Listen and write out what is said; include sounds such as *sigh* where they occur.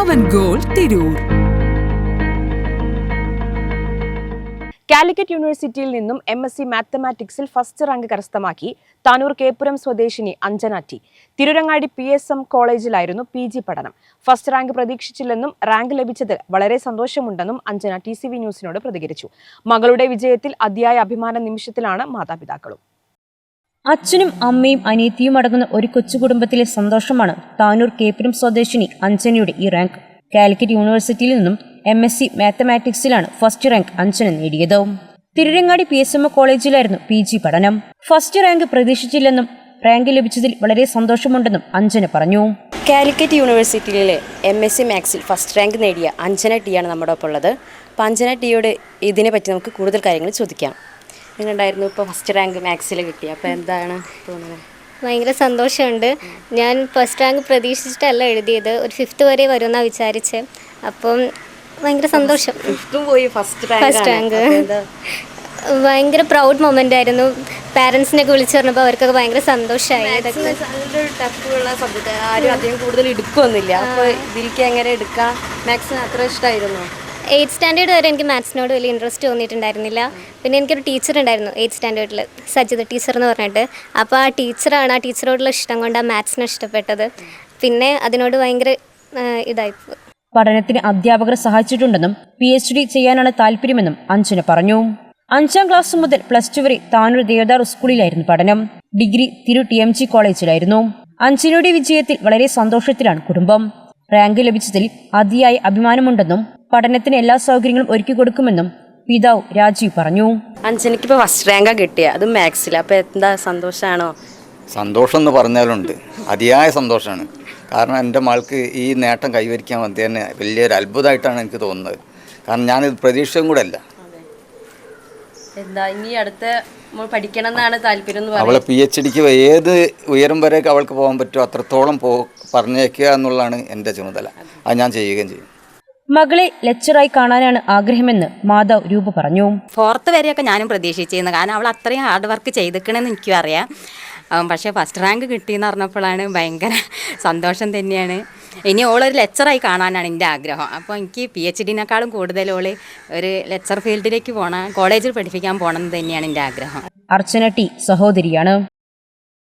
പവൻ goal Tirur. Calicut യൂണിവേഴ്സിറ്റിയിൽ നിന്നും M S C മാത്തമാറ്റിക്സിൽ ഫസ്റ്റ് റാങ്ക് കരസ്ഥമാക്കി താനൂർ കേപ്പുരം സ്വദേശിനി Anjana T Tirurangadi P S M കോളേജിലായിരുന്നു P G പഠനം. ഫസ്റ്റ് റാങ്ക് പ്രതീക്ഷിച്ചില്ലെന്നും റാങ്ക് ലഭിച്ചതിൽ വളരെ സന്തോഷമുണ്ടെന്നും അഞ്ജന ടി സി വി ന്യൂസിനോട് പ്രതികരിച്ചു. മകളുടെ വിജയത്തിൽ അതിയായ അഭിമാന നിമിഷത്തിലാണ് മാതാപിതാക്കളും. അച്ഛനും അമ്മയും അനിയത്തിയും അടങ്ങുന്ന ഒരു കൊച്ചു കുടുംബത്തിലെ സന്തോഷമാണ് താനൂർ കേപ്പുരം സ്വദേശിനി അഞ്ജനയുടെ ഈ റാങ്ക് കാലിക്കറ്റ് യൂണിവേഴ്സിറ്റിയിൽ നിന്നും എം എസ് സി മാത്തമാറ്റിക്സിലാണ് ഫസ്റ്റ് റാങ്ക് അഞ്ജന നേടിയത്. തിരുരങ്ങാടി പി എസ് എം കോളേജിലായിരുന്നു പി ജി പഠനം. ഫസ്റ്റ് റാങ്ക് പ്രതീക്ഷിച്ചില്ലെന്നും റാങ്ക് ലഭിച്ചതിൽ വളരെ സന്തോഷമുണ്ടെന്നും അഞ്ജന പറഞ്ഞു. കാലിക്കറ്റ് യൂണിവേഴ്സിറ്റിയിലെ എം എസ് സി മാത്സിൽ ഫസ്റ്റ് റാങ്ക് നേടിയ അഞ്ജന ആണ് നമ്മുടെ ഒപ്പം ഉള്ളത്. അപ്പം അഞ്ജന ടിയോട് ഇതിനെ പറ്റി നമുക്ക് കൂടുതൽ കാര്യങ്ങൾ ചോദിക്കാം. എങ്ങനെയുണ്ടായിരുന്നു ഇപ്പോൾ ഫസ്റ്റ് റാങ്ക് മാത്സിൽ കിട്ടി? അപ്പോൾ എന്താണ് തോന്നുന്നത്? ഭയങ്കര സന്തോഷമുണ്ട്. ഞാൻ ഫസ്റ്റ് റാങ്ക് പ്രതീക്ഷിച്ചിട്ടല്ല എഴുതിയത്. ഒരു ഫിഫ്ത്ത് വരെ വരുമെന്നാണ് വിചാരിച്ചത് അപ്പം ഭയങ്കര സന്തോഷം. ഫിഫ്ത്തും പോയി ഫസ്റ്റ് ഫസ്റ്റ് റാങ്ക് ഭയങ്കര പ്രൗഡ് മൊമെന്റ് ആയിരുന്നു. പാരൻസിനൊക്കെ വിളിച്ചു പറഞ്ഞപ്പോൾ അവർക്കൊക്കെ ഭയങ്കര സന്തോഷമായി ഇതൊക്കെ നല്ലൊരു ടഫുള്ള സബ്ജക്റ്റ് ആരും അധികം കൂടുതൽ എടുക്കുമൊന്നുമില്ല അപ്പോൾ ഇതിലേക്ക് എങ്ങനെ എടുക്കാം? മാത്സിന് അത്ര ഇഷ്ടമായിരുന്നു എയ്ത്ത് സ്റ്റാൻഡേർഡ് വരെ എനിക്ക് മാത്സിനോട് വലിയ ഇൻട്രസ്റ്റ് തോന്നിയിട്ടുണ്ടായിരുന്നില്ല. പിന്നെ എനിക്കൊരു ടീച്ചർ ഉണ്ടായിരുന്നു എയ്ത്ത് സ്റ്റാൻഡേർഡിൽ സജിത ടീച്ചർ എന്ന് പറഞ്ഞിട്ട്. അപ്പോൾ ആ ടീച്ചറാണ് ആ ടീച്ചറോടുള്ള ഇഷ്ടം കൊണ്ട് ആ മാത്സിനെ ഇഷ്ടപ്പെട്ടത്. പിന്നെ അതിനോട് ഭയങ്കര ഇതായി പഠനത്തിന് അധ്യാപകർ സഹായിച്ചിട്ടുണ്ടെന്നും പി എച്ച് ഡി ചെയ്യാനാണ് താല്പര്യമെന്നും അഞ്ജന പറഞ്ഞു. അഞ്ചാം ക്ലാസ് മുതൽ പ്ലസ് ടു വരെ താനൂർ ദേവദാർ സ്കൂളിലായിരുന്നു പഠനം. ഡിഗ്രി തിരു ടി എം ജി കോളേജിലായിരുന്നു. അഞ്ജനയുടെ വിജയത്തിൽ വളരെ സന്തോഷത്തിലാണ് കുടുംബം. റാങ്ക് ലഭിച്ചതിൽ അതിയായ അഭിമാനമുണ്ടെന്നും പഠനത്തിന് എല്ലാ സൗകര്യങ്ങളും ഒരുക്കി കൊടുക്കുമെന്നും പിതാവ് രാജീവ് പറഞ്ഞു. അഞ്ജനയ്ക്ക് ഇപ്പോൾ ഫസ്റ്റ് റാങ്കാണ് കിട്ടിയ. അത് മാത്സിൽ അപ്പോൾ എന്താ സന്തോഷമാണോ സന്തോഷം എന്ന് പറഞ്ഞാലുണ്ട്. അതിയായ സന്തോഷമാണ് കാരണം എന്റെ മകൾക്ക് ഈ നേട്ടം കൈവരിക്കാൻ വേണ്ടി തന്നെ വലിയൊരു അത്ഭുതമായിട്ടാണ് എനിക്ക് തോന്നുന്നത്. കാരണം ഞാനിത് പ്രതീക്ഷയും കൂടെ അല്ല. എന്താ ഇനി അടുത്ത മോൾ പഠിക്കണം എന്നാണ് താല്പര്യം എന്ന് അവളെ പി എച്ച് ഡിക്ക് ഏത് ഉയരം വരെയൊക്കെ അവൾക്ക് പോകാൻ പറ്റുമോ അത്രത്തോളം പോ പറഞ്ഞേക്കുക എന്നുള്ളതാണ് എന്റെ ചുമതല. അത് ഞാൻ ചെയ്യുകയും ചെയ്യും. മകളെ ലെക്ചറായി കാണാനാണ് ആഗ്രഹമെന്ന് മാധവ് രൂപ പറഞ്ഞു. ഫോർത്ത് വരെയൊക്കെ ഞാനും പ്രതീക്ഷിച്ചിരുന്നു. കാരണം അവൾ അത്രയും ഹാർഡ് വർക്ക് ചെയ്തിക്കണമെന്ന് എനിക്കും അറിയാം പക്ഷേ ഫസ്റ്റ് റാങ്ക് കിട്ടി എന്ന് പറഞ്ഞപ്പോഴാണ് ഭയങ്കര *laughs* സന്തോഷം തന്നെയാണ്. ഇനി ഓളൊരു ലെക്ചറായി കാണാനാണ് എന്റെ ആഗ്രഹം. അപ്പോൾ എനിക്ക് പി എച്ച് ഡിനേക്കാളും കൂടുതൽ ഓൾ ഒരു ലെക്ചർ ഫീൽഡിലേക്ക് പോകണം കോളേജിൽ പഠിപ്പിക്കാൻ പോകണം എന്ന് തന്നെയാണ് എന്റെ ആഗ്രഹം. അർച്ചന ടി സഹോദരിയാണ്.